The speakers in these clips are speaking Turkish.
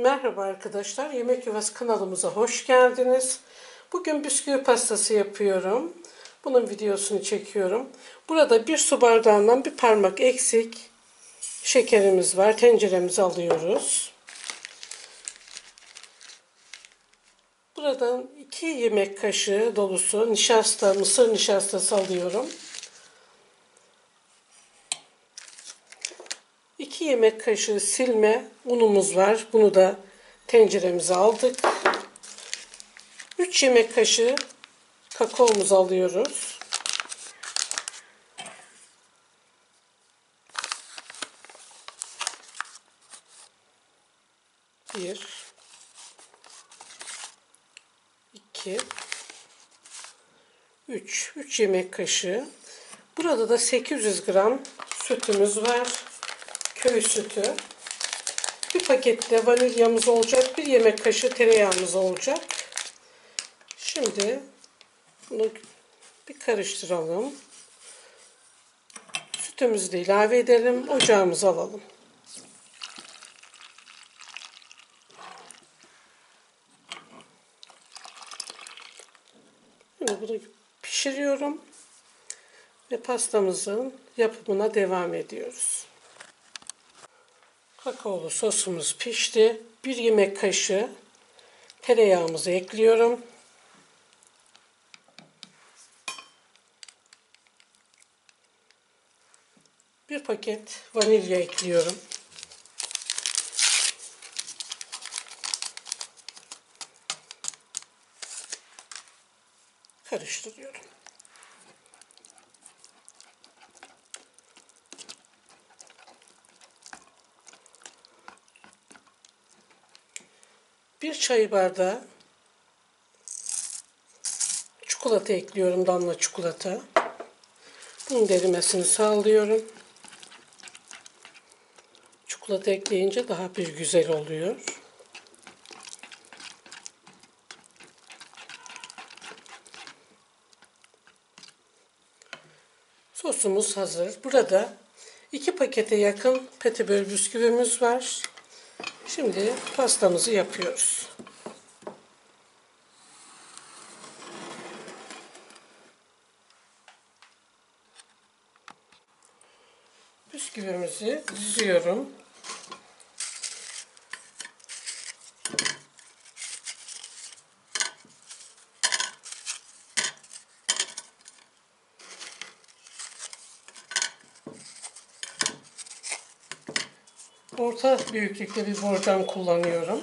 Merhaba arkadaşlar, Yemek Yuvası kanalımıza hoş geldiniz. Bugün bisküvi pastası yapıyorum. Bunun videosunu çekiyorum. Burada bir su bardağından bir parmak eksik şekerimiz var. Tenceremizi alıyoruz. Buradan 2 yemek kaşığı dolusu nişasta, mısır nişastası alıyorum. 2 yemek kaşığı silme unumuz var. Bunu da tenceremize aldık. 3 yemek kaşığı kakaomuzu alıyoruz. Bir, iki, üç, üç yemek kaşığı. Burada da 800 gram sütümüz var köy sütü. Bir pakette vanilyamız olacak. Bir yemek kaşığı tereyağımız olacak. Şimdi bunu bir karıştıralım. Sütümüzü de ilave edelim. Ocağımızı alalım. Şimdi bunu pişiriyorum. Ve pastamızın yapımına devam ediyoruz. Kakaolu sosumuz pişti. Bir yemek kaşığı tereyağımızı ekliyorum. Bir paket vanilya ekliyorum. Karıştırıyorum. Bir çay bardağı çikolata ekliyorum, damla çikolata. Bunun erimesini sağlıyorum. Çikolata ekleyince daha bir güzel oluyor. Sosumuz hazır. Burada iki pakete yakın petibör bisküvimiz var. Şimdi pastamızı yapıyoruz. Bisküvimizi diziyorum. Orta büyüklükte bir borcam kullanıyorum.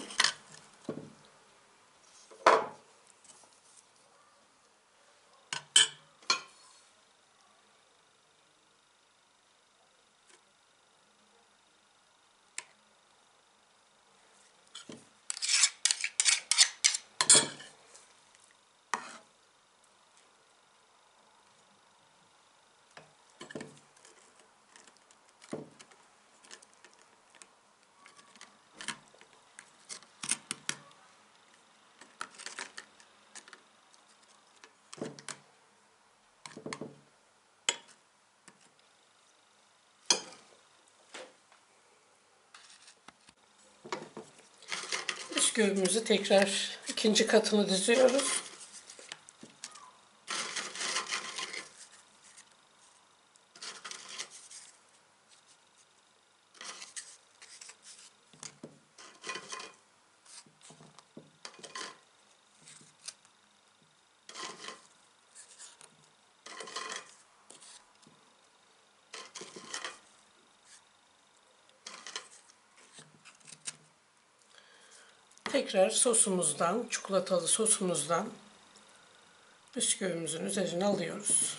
Bisküvimizi tekrar ikinci katını diziyoruz. Tekrar sosumuzdan, çikolatalı sosumuzdan bisküvimizin üzerine alıyoruz.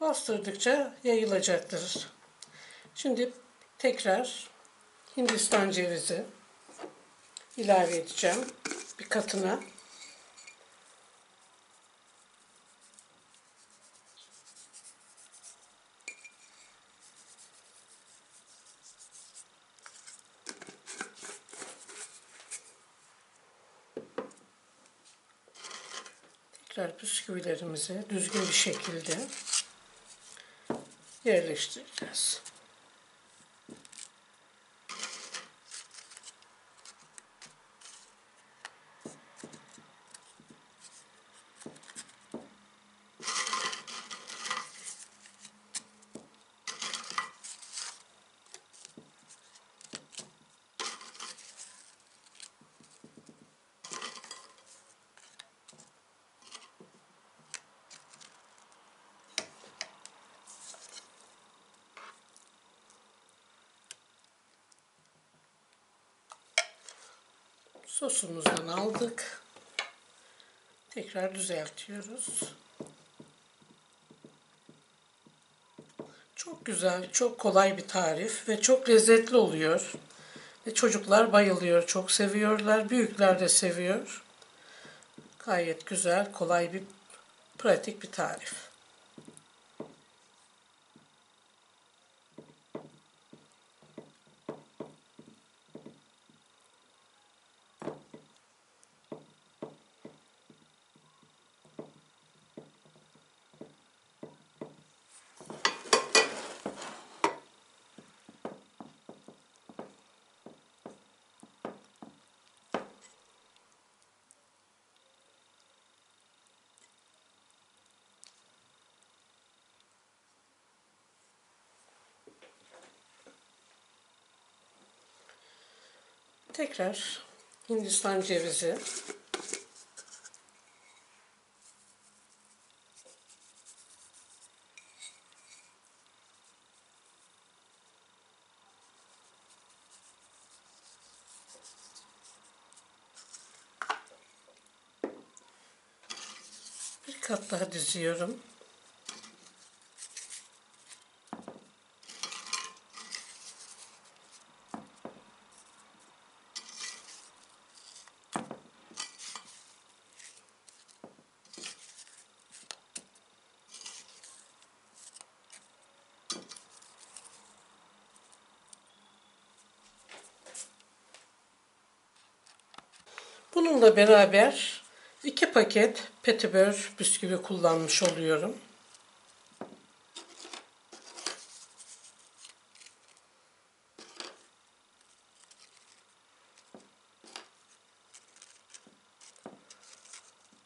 Bastırdıkça yayılacaktır. Şimdi tekrar Hindistan cevizi ilave edeceğim bir katına. Tekrar bisküvilerimizi düzgün bir şekilde yerleştireceğiz. Sosumuzdan aldık. Tekrar düzeltiyoruz. Çok güzel, çok kolay bir tarif ve çok lezzetli oluyor. Ve çocuklar bayılıyor, çok seviyorlar. Büyükler de seviyor. Gayet güzel, kolay bir pratik bir tarif. Tekrar Hindistan cevizi. Bir kat daha diziyorum. Bununla beraber iki paket petibör bisküvi kullanmış oluyorum.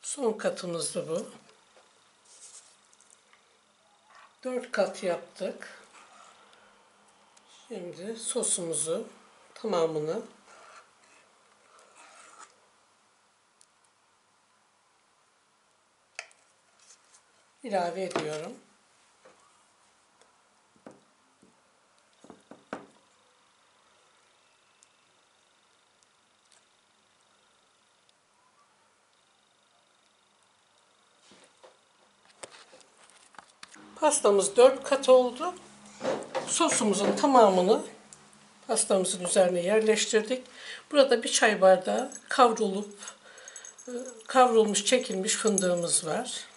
Son katımız da bu. Dört kat yaptık. Şimdi sosumuzu tamamını ilave ediyorum. Pastamız 4 kat oldu. Sosumuzun tamamını pastamızın üzerine yerleştirdik. Burada bir çay bardağı kavrulup e, kavrulmuş çekilmiş fındığımız var.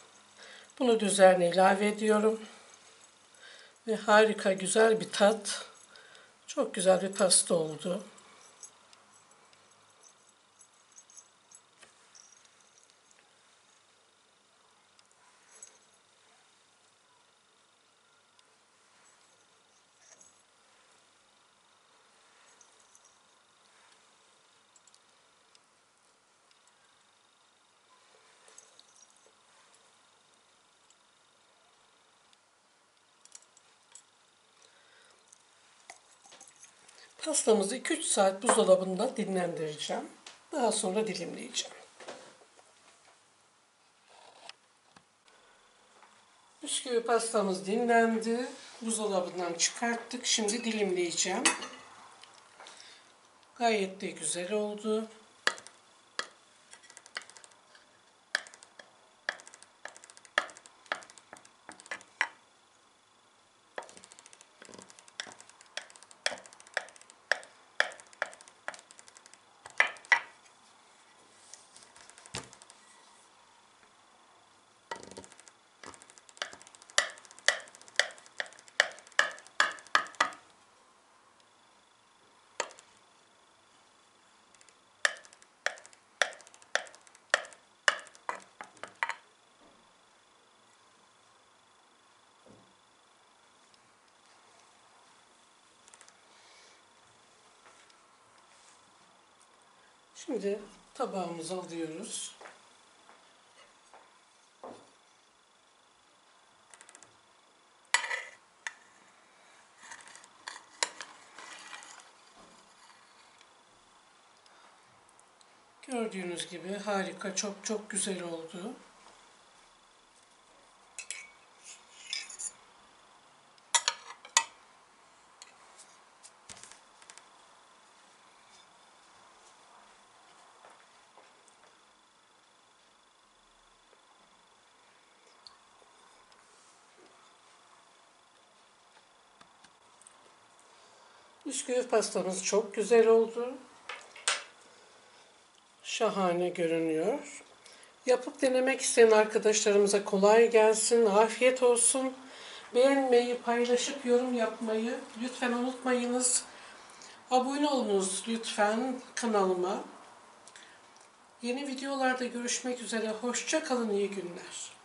Bunu üzerine ilave ediyorum. Ve harika güzel bir tat. Çok güzel bir pasta oldu. Pastamızı 2-3 saat buzdolabında dinlendireceğim. Daha sonra dilimleyeceğim. Bisküvi pastamız dinlendi. Buzdolabından çıkarttık. Şimdi dilimleyeceğim. Gayet de güzel oldu. Şimdi tabağımıza alıyoruz. Gördüğünüz gibi harika, çok çok güzel oldu. Bisküvi pastamız çok güzel oldu. Şahane görünüyor. Yapıp denemek isteyen arkadaşlarımıza kolay gelsin, afiyet olsun. Beğenmeyi, paylaşıp yorum yapmayı lütfen unutmayınız. Abone olunuz lütfen kanalıma. Yeni videolarda görüşmek üzere. Hoşça kalın, iyi günler.